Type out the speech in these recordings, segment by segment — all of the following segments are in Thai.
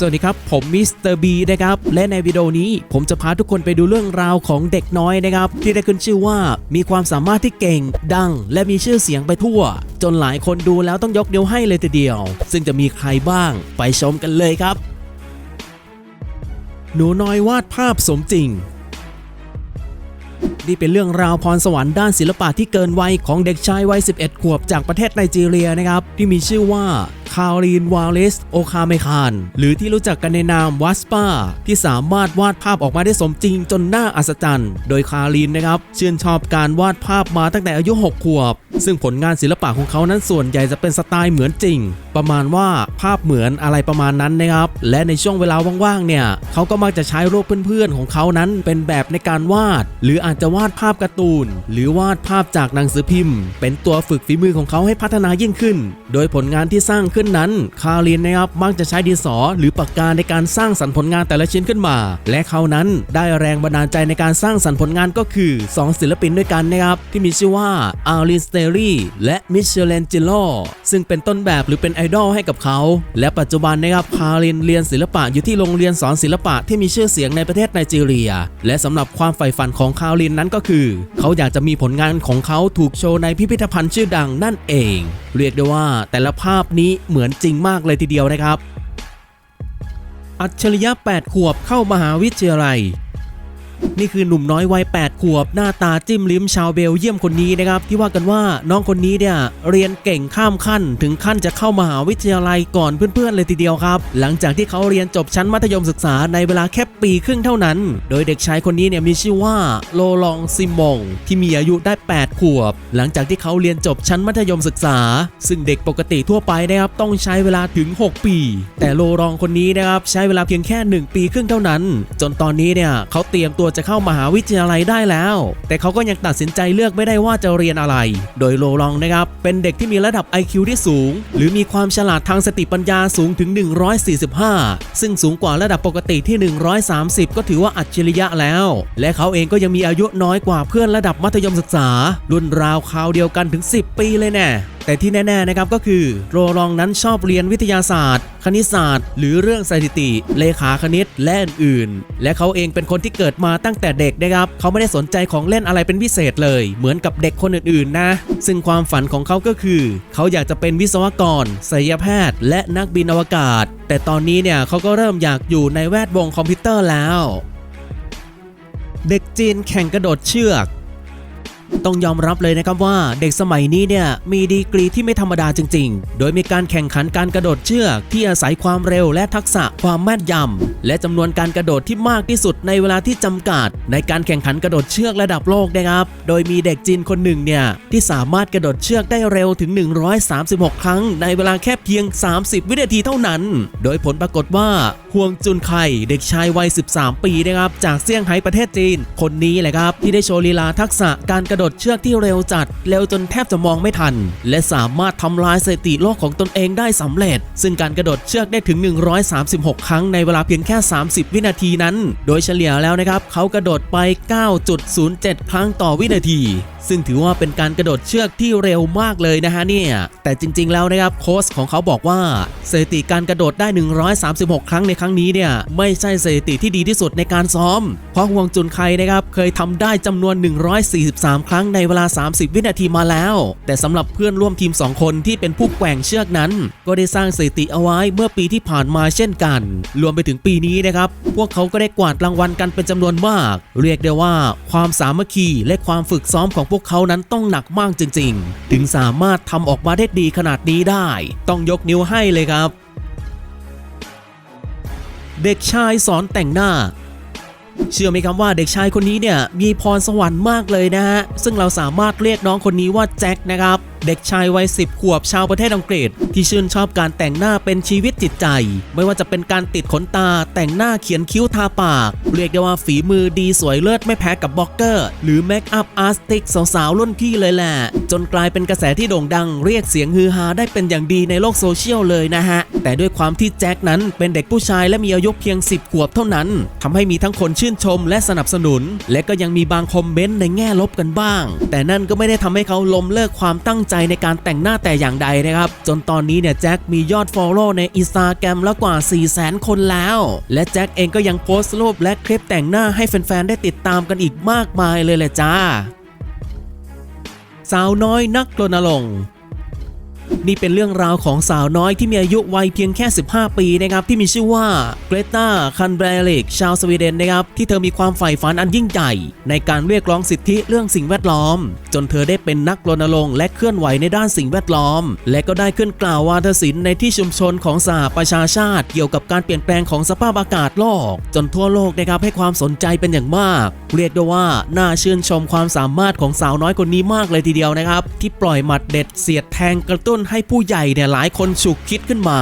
สวัสดีครับ ผมมิสเตอร์บีนะครับ และในวิดีโอนี้ผมจะพาทุกคนไปดูเรื่องราวของเด็กน้อยนะครับ ที่ได้ขึ้นชื่อว่ามีความสามารถที่เก่ง ดัง และมีชื่อเสียงไปทั่ว จนหลายคนดูแล้วต้องยกนิ้วให้เลยทีเดียว ซึ่งจะมีใครบ้างไปชมกันเลยครับ หนูน้อยวาดภาพสมจริงนี่เป็นเรื่องราวพรสวรรค์ด้านศิลปะที่เกินวัยของเด็กชายวัย 11 ขวบจากประเทศไนจีเรียนะครับ ที่มีชื่อว่า คารีนวาเลสโอคาเมคานหรือที่รู้จักกันในนามวัสปาที่สามารถวาดภาพออกมาได้สมจริงจนน่าอัศจรรย์ โดยคารีนนะครับชื่นชอบการวาดภาพมาตั้งแต่อายุ 6 ขวบ ซึ่งผลงานศิลปะของเขานั้นส่วนใหญ่จะเป็นสไตล์เหมือนจริง ประมาณว่าภาพเหมือนอะไรประมาณนั้นนะครับและในช่วงเวลาว่างๆเนี่ยเขาก็มักจะใช้รูปเพื่อนๆของเขานั้นเป็นแบบในการวาด หรืออาจจะวาดภาพการ์ตูน หรือวาดภาพจากหนังสือพิมพ์ เป็นตัวฝึกฝีมือของเขาให้พัฒนายิ่งขึ้น โดยผลงานที่สร้างขึ้นนั้น คารินนะครับมักจะใช้ดินสอหรือปากกาในการสร้างสรรค์ผลงานแต่ละชิ้นขึ้นมา และเขานั้นได้แรงบันดาลใจในการสร้างสรรค์ผลงานก็คือ 2 ศิลปินด้วยกันนะครับที่มีชื่อว่าอาริสเตอรี่และมิเชลเลนจิโลซึ่งเป็นต้นแบบหรือเป็นไอดอลให้กับเขา และปัจจุบันนะครับคารินเรียนศิลปะอยู่ที่โรงเรียนสอนศิลปะที่มีชื่อเสียงในประเทศไนจีเรีย และสำหรับความใฝ่ฝันของคารินนั้นก็คือ เขาอยากจะมีผลงานของเขาถูกโชว์ในพิพิธภัณฑ์ชื่อดังนั่นเอง เรียกได้ว่าแต่ละภาพนี้เหมือนจริงมากเลยทีเดียวนะครับ อัจฉริยะ 8 ขวบเข้ามหาวิทยาลัย นี่คือหนุ่มน้อยวัย8ขวบ หน้าตาจิ้มลิ้มชาวเบลเยียมคนนี้นะครับ ที่ว่ากันว่าน้องคนนี้เนี่ยเรียนเก่งข้ามขั้น ถึงขั้นจะเข้ามหาวิทยาลัยก่อนเพื่อนๆเลยทีเดียวครับ หลังจากที่เขาเรียนจบชั้นมัธยมศึกษาในเวลาแค่ปีครึ่งเท่านั้น โดยเด็กชายคนนี้เนี่ยมีชื่อว่าโลลองซิมงที่มีอายุได้ 8 ขวบ หลังจากที่เขาเรียนจบชั้นมัธยมศึกษา ซึ่งเด็กปกติทั่วไปนะครับต้องใช้เวลาถึง 6 ปี แต่โลรองคนนี้นะครับใช้เวลาเพียงแค่ 1 ปีครึ่งเท่านั้น จนตอนนี้เนี่ยเขาเตรียมตัวจะเข้ามหาวิทยาลัยได้แล้ว แต่เขาก็ยังตัดสินใจเลือกไม่ได้ว่าจะเรียนอะไร โดยโลรองนะครับเป็นเด็กที่มีระดับ IQ ที่สูง หรือมีความฉลาดทางสติปัญญาสูงถึง 145 ซึ่งสูงกว่าระดับปกติที่ 130 ก็ถือว่าอัจฉริยะแล้ว และเขาเองก็ยังมีอายุน้อยกว่าเพื่อนระดับมัธยมศึกษา รุ่นราวคราวเดียวกันถึง 10 ปีเลยแน่ แต่ที่แน่ๆนะครับก็คือโรลองนั้นชอบเรียนวิทยาศาสตร์ คณิตศาสตร์ หรือเรื่องสถิติ เลขาคณิตและอื่นๆและเขาเองเป็นคนที่เกิดมาตั้งแต่เด็กนะครับเขาไม่ได้สนใจของเล่นอะไรเป็นพิเศษเลย เหมือนกับเด็กคนอื่นๆนะ ซึ่งความฝันของเขาก็คือ เขาอยากจะเป็นวิศวกรศัลยแพทย์ และนักบินอวกาศ แต่ตอนนี้เนี่ยเขาก็เริ่มอยากอยู่ในแวดวงคอมพิวเตอร์แล้ว เด็กจีนแข่งกระโดดเชือก ต้องยอมรับเลยนะครับว่าเด็กสมัยนี้เนี่ยมีดีกรีที่ไม่ธรรมดาจริง ๆ โดยมีการแข่งขันการกระโดดเชือกที่อาศัยความเร็วและทักษะความแม่นยำและจำนวนการกระโดดที่มากที่สุดในเวลาที่จำกัด ในการแข่งขันกระโดดเชือกระดับโลกนะครับ โดยมีเด็กจีนคนหนึ่งเนี่ยที่สามารถกระโดดเชือกได้เร็วถึง 136 ครั้ง ในเวลาแค่เพียง 30 วินาทีเท่านั้น โดยผลปรากฏว่า วงจุนไคเด็กชายวัย 13 ปีนะครับจากเซี่ยงไฮ้ประเทศจีน คนนี้แหละครับ ที่ได้โชว์ลีลาทักษะการกระโดดเชือกที่เร็วจัด เร็วจนแทบจะมองไม่ทัน และสามารถทำลายสถิติโลกของตนเองได้สำเร็จ ซึ่งการกระโดดเชือกได้ถึง 136 ครั้งในเวลาเพียงแค่ 30 วินาทีนั้น โดยเฉลี่ยแล้วนะครับเขากระโดดไป 9.07 ครั้งต่อวินาที ซึ่งถือว่าเป็นการกระโดดเชือกที่เร็วมากเลยนะฮะเนี่ยแต่จริง ๆ แล้วนะครับโค้ชของเขาบอกว่าสถิติการกระโดดได้ 136 ครั้งในครั้งนี้เนี่ยไม่ใช่สถิติที่ดีที่สุดในการซ้อม เพราะฮวงจุนไคนะครับเคยทำได้จำนวน 143 ครั้งในเวลา 30 วินาทีมาแล้ว แต่สำหรับเพื่อนร่วมทีม 2 คนที่เป็นผู้แกว่งเชือกนั้น ก็ได้สร้างสถิติเอาไว้เมื่อปีที่ผ่านมาเช่นกัน รวมไปถึงปีนี้นะครับพวกเขาก็ได้กวาดรางวัลกันเป็นจำนวนมาก เรียกได้ว่าความสามัคคีและความฝึกซ้อมของพวกเขานั้นต้องหนักมากจริง ๆ ถึงสามารถทำออกมาได้ดีขนาดนี้ได้ ต้องยกนิ้วให้เลยครับ เด็กชายสอนแต่งหน้าเชื่อไหมครับว่าเด็กชายคนนี้เนี่ยมีพรสวรรค์มากเลยนะฮะ ซึ่งเราสามารถเรียกน้องคนนี้ว่าแจ็คนะครับ เด็กชายวัย10ขวบชาวประเทศอังกฤษ ที่ชื่นชอบการแต่งหน้าเป็นชีวิตจิตใจ ไม่ว่าจะเป็นการติดขนตา แต่งหน้าเขียนคิ้วทาปาก เรียกได้ว่าฝีมือดีสวยเลิศไม่แพ้กับบล็อกเกอร์ หรือเมคอัพอาร์ติกสาวๆรุ่นพี่เลยแหละ จนกลายเป็นกระแสที่โด่งดัง เรียกเสียงฮือฮาได้เป็นอย่างดีในโลกโซเชียลเลยนะฮะ แต่ด้วยความที่แจ็คนั้นเป็นเด็กผู้ชายและมีอายุเพียง 10 ขวบเท่านั้นทำให้มีทั้งคนชื่นชมและสนับสนุน และก็ยังมีบางคอมเมนต์ในแง่ลบกันบ้าง แต่นั่นก็ไม่ได้ทำให้เขาล้มเลิกความตั้งใจในการแต่งหน้าแต่อย่างใดนะครับ จนตอนนี้เนี่ยแจ็คมียอด Follow ในอินสตาแกรมแล้วกว่า 4 0 0 0 0คนแล้ว และแจ็คเองก็ยังโพสต์รูปและคลิปแต่งหน้าให้แฟนๆ ได้ติดตามกันอีกมากมายเลยแหละจ้า สาวน้อยนักรณรงค์ นี่เป็นเรื่องราวของสาวน้อยที่มีอายุวัยเพียงแค่ 15 ปีนะครับที่มีชื่อว่าเกรตาคันเบรลิกชาวสวีเดนนะครับที่เธอมีความใฝ่ฝันอันยิ่งใหญ่ ในการเรียกร้องสิทธิเรื่องสิ่งแวดล้อม จนเธอได้เป็นนักรณรงค์และเคลื่อนไหวในด้านสิ่งแวดล้อม และก็ได้ขึ้นกล่าววาทศิลป์ในที่ชุมชนของสหประชาชาติ เกี่ยวกับการเปลี่ยนแปลงของสภาพอากาศโลก จนทั่วโลกนะครับให้ความสนใจเป็นอย่างมาก เรียกได้ว่าน่าชื่นชมความสามารถของสาวน้อยคนนี้มากเลยทีเดียวนะครับที่ปล่อยหมัดเด็ดเสียดแทงกระตุ้นให้ผู้ใหญ่เนี่ยหลายคนฉุกคิดขึ้นมา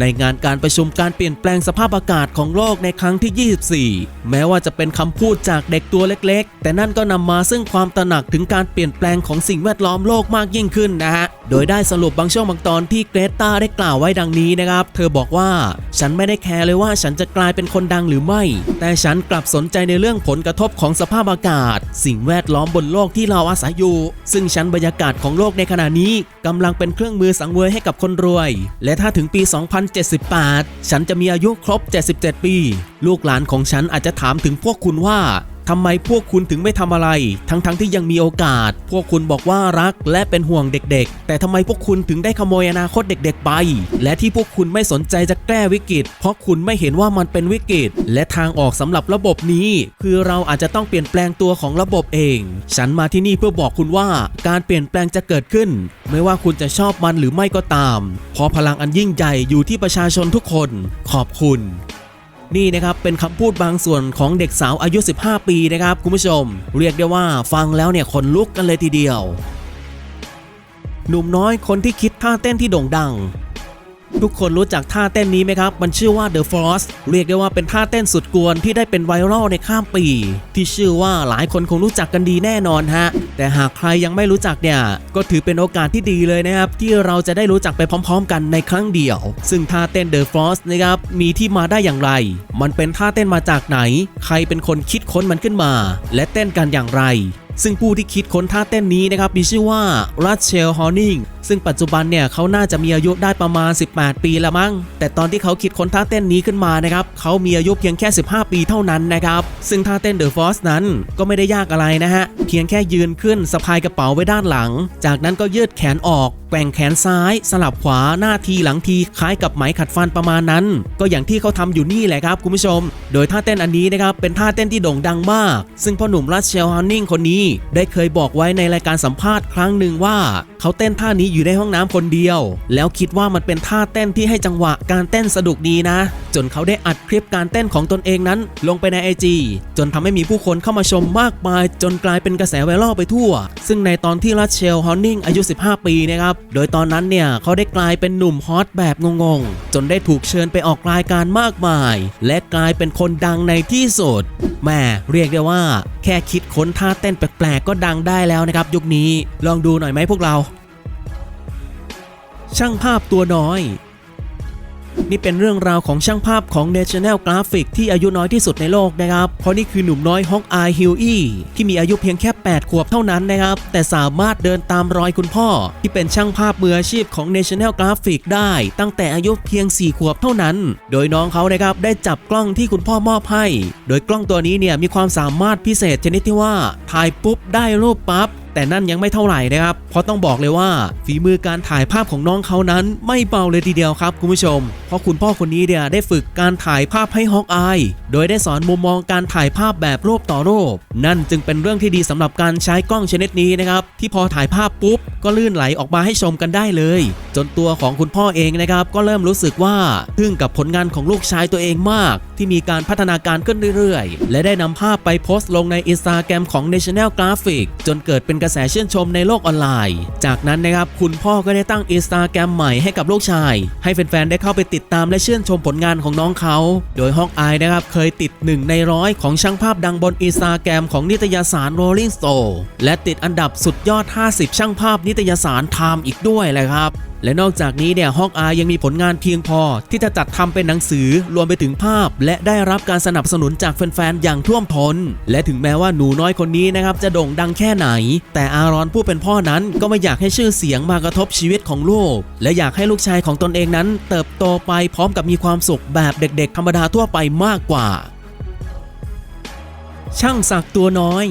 ในงานการประชุมการเปลี่ยนแปลงสภาพอากาศของโลกในครั้งที่ 24 แม้ว่าจะเป็นคำพูดจากเด็กตัวเล็ก ๆ แต่นั่นก็นำมาซึ่งความตระหนักถึงการเปลี่ยนแปลงของสิ่งแวดล้อมโลกมากยิ่งขึ้นนะฮะ โดยได้สรุปบางช่วงบางตอนที่เกรตาได้กล่าวไว้ดังนี้นะครับ เธอบอกว่าฉันไม่ได้แคร์เลยว่าฉันจะกลายเป็นคนดังหรือไม่ แต่ฉันกลับสนใจในเรื่องผลกระทบของสภาพอากาศ สิ่งแวดล้อมบนโลกที่เราอาศัยอยู่ ซึ่งชั้นบรรยากาศของโลกในขณะนี้กำลังเป็นเครื่องมือสังเวยให้กับคนรวย และถ้าถึงปี 2078 ฉันจะมีอายุครบ 77 ปี ลูกหลานของฉันอาจจะถามถึงพวกคุณว่า ทำไมพวกคุณถึงไม่ทำอะไร ทั้งๆทที่ยังมีโอกาส พวกคุณบอกว่ารักและเป็นห่วงเด็กๆ แต่ทำไมพวกคุณถึงได้ขโมยอนาคตเด็ก ๆ ไป และที่พวกคุณไม่สนใจจะแก้วิกฤต เพราะคุณไม่เห็นว่ามันเป็นวิกฤต และทางออกสำหรับระบบนี้ คือเราอาจจะต้องเปลี่ยนแปลงตัวของระบบเอง ฉันมาที่นี่เพื่อบอกคุณว่าการเปลี่ยนแปลงจะเกิดขึ้น ไม่ว่าคุณจะชอบมันหรือไม่ก็ตาม เพราะพลังอันยิ่งใหญ่อยู่ที่ประชาชนทุกคน ขอบคุณ นี่นะครับเป็นคำพูดบางส่วนของเด็กสาวอายุ 15 ปีนะครับคุณผู้ชม เรียกได้ว่าฟังแล้วเนี่ยขนลุกกันเลยทีเดียว หนุ่มน้อยคนที่คิดท่าเต้นที่โด่งดัง ทุกคนรู้จักท่าเต้นนี้ไหมครับ มันชื่อว่า The Force เรียกได้ว่าเป็นท่าเต้นสุดกวนที่ได้เป็นไวรัลในข้ามปี ที่ชื่อว่าหลายคนคงรู้จักกันดีแน่นอนฮะ แต่หากใครยังไม่รู้จักเนี่ย ก็ถือเป็นโอกาสที่ดีเลยนะครับ ที่เราจะได้รู้จักไปพร้อม ๆ กันในครั้งเดียว ซึ่งท่าเต้น The Force นะครับมีที่มาได้อย่างไร มันเป็นท่าเต้นมาจากไหน ใครเป็นคนคิดค้นมันขึ้นมา และเต้นกันอย่างไรซึ่งผู้ที่คิดค้นท่าเต้นนี้นะครับมีชื่อว่ารัชเชลฮอนิง ซึ่งปัจจุบันเนี่ยเขาน่าจะมีอายุได้ประมาณ 18 ปีละมั้ง แต่ตอนที่เขาคิดค้นท่าเต้นนี้ขึ้นมานะครับเขามีอายุเพียงแค่ 15 ปีเท่านั้นนะครับ ซึ่งท่าเต้นเดอะฟอสนั้นก็ไม่ได้ยากอะไรนะฮะ เพียงแค่ยืนขึ้นสะพายกระเป๋าไว้ด้านหลัง จากนั้นก็ยืดแขนออกแกว่งแขนซ้าย สลับขวาหน้าทีหลังทีคล้ายกับไหมขัดฟันประมาณนั้น ก็อย่างที่เขาทำอยู่นี่แหละครับคุณผู้ชม โดยท่าเต้นอันนี้นะครับเป็นท่าเต้นที่โด่งดังมาก ซึ่งพ่อหนุ่มรัชเชลฮันนิงคนนี้ ได้เคยบอกไว้ในรายการสัมภาษณ์ครั้งหนึ่งว่า เขาเต้นท่านี้อยู่ในห้องน้ำคนเดียว แล้วคิดว่ามันเป็นท่าเต้นที่ให้จังหวะการเต้นสะดุกดีนะ จนเขาได้อัดคลิปการเต้นของตนเองนั้น ลงไปใน IG จนทำให้มีผู้คนเข้ามาชมมากมาย จนกลายเป็นกระแสไวรัลไปทั่ว ซึ่งในตอนที่รัชเชลฮอนนิงอายุ 15 ปีนะครับ โดยตอนนั้นเนี่ยเขาได้กลายเป็นหนุ่มฮอตแบบงงๆ จนได้ถูกเชิญไปออกรายการมากมาย และกลายเป็นคนดังในที่สุดแม่เรียกได้ว่า แค่คิดค้นท่าเต้นแปลกๆ ก็ดังได้แล้วนะครับยุคนี้ลองดูหน่อยไหมพวกเรา ช่างภาพตัวน้อย นี่เป็นเรื่องราวของช่างภาพของ National Graphic ที่อายุน้อยที่สุดในโลกนะครับ เพราะนี่คือหนุ่มน้อยฮอกอายฮิลอี้ที่มีอายุเพียงแค่ 8 ขวบเท่านั้นนะครับ แต่สามารถเดินตามรอยคุณพ่อ ที่เป็นช่างภาพมืออาชีพของ National Graphic ได้ ตั้งแต่อายุเพียง 4 ขวบเท่านั้น โดยน้องเขานะครับได้จับกล้องที่คุณพ่อมอบให้ โดยกล้องตัวนี้เนี่ยมีความสามารถพิเศษชนิดที่ว่าถ่ายปุ๊บได้รูปปั๊บ แต่นั่นยังไม่เท่าไหร่นะครับ เพราะต้องบอกเลยว่าฝีมือการถ่ายภาพของน้องเขานั้น ไม่เบาเลยทีเดียวครับคุณผู้ชม เพราะคุณพ่อคนนี้เนี่ยได้ฝึกการถ่ายภาพให้ฮอกอายโดยได้สอนมุมมองการถ่ายภาพแบบรูปต่อรูป นั่นจึงเป็นเรื่องที่ดีสำหรับการใช้กล้องชนิดนี้นะครับ ที่พอถ่ายภาพปุ๊บ ก็ลื่นไหลออกมาให้ชมกันได้เลย จนตัวของคุณพ่อเองนะครับก็เริ่มรู้สึกว่าทึ่งกับผลงานของลูกชายตัวเองมาก ที่มีการพัฒนาการขึ้นเรื่อยๆ และได้นำภาพไปโพสต์ลงในอินสตาแกรมของ National Graphic จนเกิดเป็นกระแสชื่นชมในโลกออนไลน์ จากนั้นนะครับคุณพ่อก็ได้ตั้งอินสตาแกรมใหม่ให้กับลูกชาย ให้แฟนๆได้เข้าไปติดตามและชื่นชมผลงานของน้องเขา โดยฮอกอายนะครับเคยติดหนึ่งในร้อยของช่างภาพดังบนอินสตาแกรมของนิตยสาร Rolling Stone และติดอันดับสุดยอด 50 ช่างภาพนิตยสาร Time อีกด้วยเลยครับ และนอกจากนี้เนี่ยฮอกอายยังมีผลงานเพียงพอ ที่จะจัดทำเป็นหนังสือรวมไปถึงภาพ และได้รับการสนับสนุนจากแฟนๆอย่างท่วมท้น และถึงแม้ว่าหนูน้อยคนนี้นะครับจะโด่งดังแค่ไหน แต่อารอนผู้เป็นพ่อนั้นก็ไม่อยากให้ชื่อเสียงมากระทบชีวิตของลูก และอยากให้ลูกชายของตนเองนั้น เติบโตไปพร้อมกับมีความสุขแบบเด็ก ๆ ธรรมดาทั่วไปมากกว่า ช่างสักตัวน้อย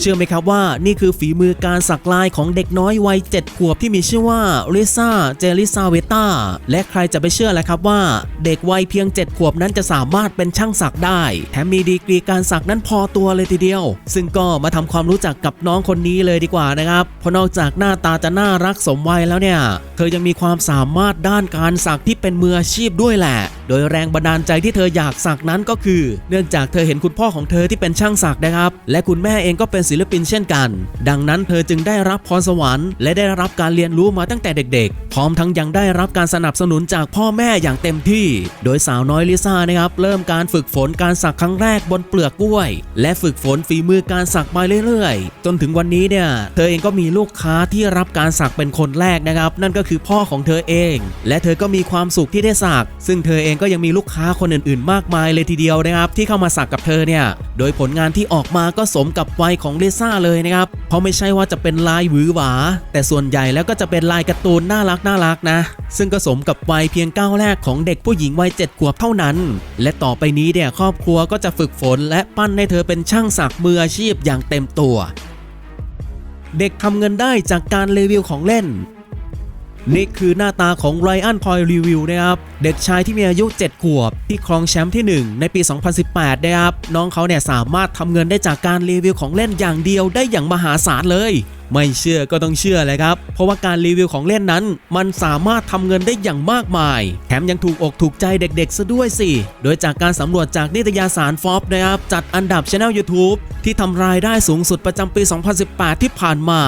เชื่อไหมครับว่านี่คือฝีมือการสักลายของเด็กน้อยวัย 7 ขวบที่มีชื่อว่าลิซ่าเจลิซาเวตาและใครจะไปเชื่อแหละครับว่า เด็กวัยเพียง 7 ขวบนั้นจะสามารถเป็นช่างสักได้ แถมมีดีกรีการสักนั้นพอตัวเลยทีเดียว ซึ่งก็มาทำความรู้จักกับน้องคนนี้เลยดีกว่านะครับเพราะนอกจากหน้าตาจะน่ารักสมวัยแล้วเนี่ย เธอยังมีความสามารถด้านการสักที่เป็นมืออาชีพด้วยแหละ โดยแรงบันดาลใจที่เธออยากสักนั้นก็คือ เนื่องจากเธอเห็นคุณพ่อของเธอที่เป็นช่างสักนะครับ และคุณแม่เองก็เป็นศิลปินเช่นกัน ดังนั้นเธอจึงได้รับพรสวรรค์และได้รับการเรียนรู้มาตั้งแต่เด็กๆ พร้อมทั้งยังได้รับการสนับสนุนจากพ่อแม่อย่างเต็มที่ โดยสาวน้อยลิซ่านะครับเริ่มการฝึกฝนการสักครั้งแรกบนเปลือกกล้วย และฝึกฝนฝีมือการสักมาเรื่อยๆ จนถึงวันนี้เนี่ยเธอเองก็มีลูกค้าที่รับการสักเป็นคนแรกนะครับ นั่นก็คือพ่อของเธอเอง และเธอก็มีความสุขที่ได้สักซึ่งเธอเองก็ยังมีลูกค้าคนอื่นๆ มากมายเลยทีเดียวนะครับที่เข้ามาสักกับเธอเนี่ยโดยผลงานที่ออกมาก็สมกับวัยของลิซ่าเลยนะครับ เพราะไม่ใช่ว่าจะเป็นลายหวือหวา แต่ส่วนใหญ่แล้วก็จะเป็นลายการ์ตูนน่ารักน่ารักนะ ซึ่งก็สมกับวัยเพียงก้าวแรกของเด็กผู้หญิงวัยเจ็ดขวบเท่านั้น และต่อไปนี้เนี่ยครอบครัวก็จะฝึกฝน และปั้นให้เธอเป็นช่างสักมืออาชีพอย่างเต็มตัว เด็กทำเงินได้จากการรีวิวของเล่น นี่คือหน้าตาของไรอันพอยรีวิวนะครับ เด็กชายที่มีอายุ 7 ขวบ ที่ครองแชมป์ที่ 1 ในปี 2018 นะครับ น้องเขาเนี่ยสามารถทำเงินได้จากการรีวิวของเล่นอย่างเดียวได้อย่างมหาศาลเลย ไม่เชื่อก็ต้องเชื่อเลยครับ เพราะว่าการรีวิวของเล่นนั้น มันสามารถทำเงินได้อย่างมากมาย แถมยังถูกอกถูกใจเด็กๆซะด้วยสิ โดยจากการสำรวจจากนิตยสารฟอบนะครับจัดอันดับช anel YouTube ที่ทำรายได้สูงสุดประจำปี 2018 ที่ผ่านมา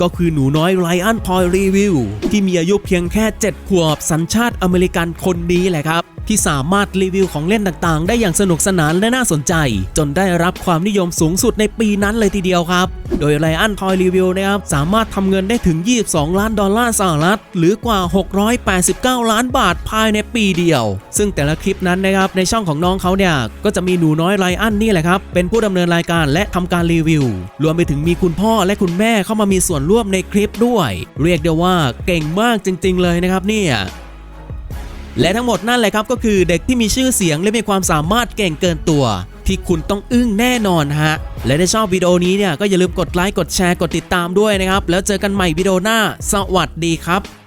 ก็คือหนูน้อยไรอันพอยรีวิวที่มีอายุเพียงแค่ 7 ขวบสัญชาติอเมริกันคนนี้แหละครับ ที่สามารถรีวิวของเล่นต่างๆ ได้อย่างสนุกสนานและน่าสนใจ จนได้รับความนิยมสูงสุดในปีนั้นเลยทีเดียวครับ โดยไรอันทอยรีวิวนะครับสามารถทำเงินได้ถึง 22 ล้านดอลลาร์สหรัฐหรือกว่า 689 ล้านบาทภายในปีเดียว ซึ่งแต่ละคลิปนั้นนะครับในช่องของน้องเขาเนี่ยก็จะมีหนูน้อยไรอันนี่แหละครับเป็นผู้ดำเนินรายการและทำการรีวิว รวมไปถึงมีคุณพ่อและคุณแม่เข้ามามีส่วนร่วมในคลิปด้วย เรียกได้ว่าเก่งมากจริง ๆ เลยนะครับเนี่ย และทั้งหมดนั่นแหละครับก็คือเด็กที่มีชื่อเสียงและมีความสามารถเก่งเกินตัว ที่คุณต้องอึ้งแน่นอนฮะ และถ้าชอบวิดีโอนี้เนี่ยก็อย่าลืมกดไลค์กดแชร์กดติดตามด้วยนะครับ แล้วเจอกันใหม่วิดีโอหน้า สวัสดีครับ